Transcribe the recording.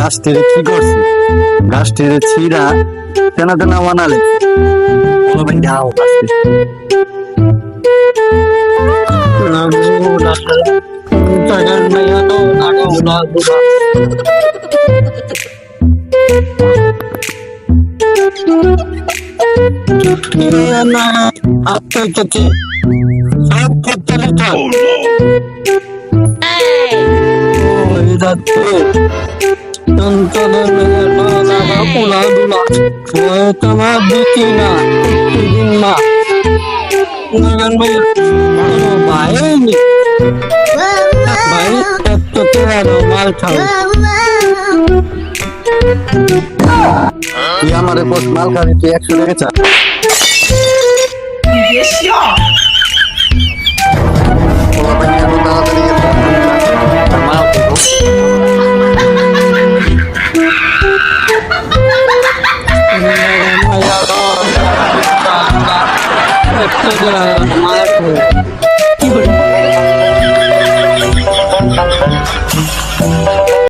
গাছটিরে কি করছে গাছটিরে ছিঁড়া তেনা তেনা বানালে বলো ভাই যাও গাছটি তোমার দিচ্ছি না দিন মা ভাই ভাই এত মাল খাও আমার মাল খাবি, তুই একশো চা কি বলব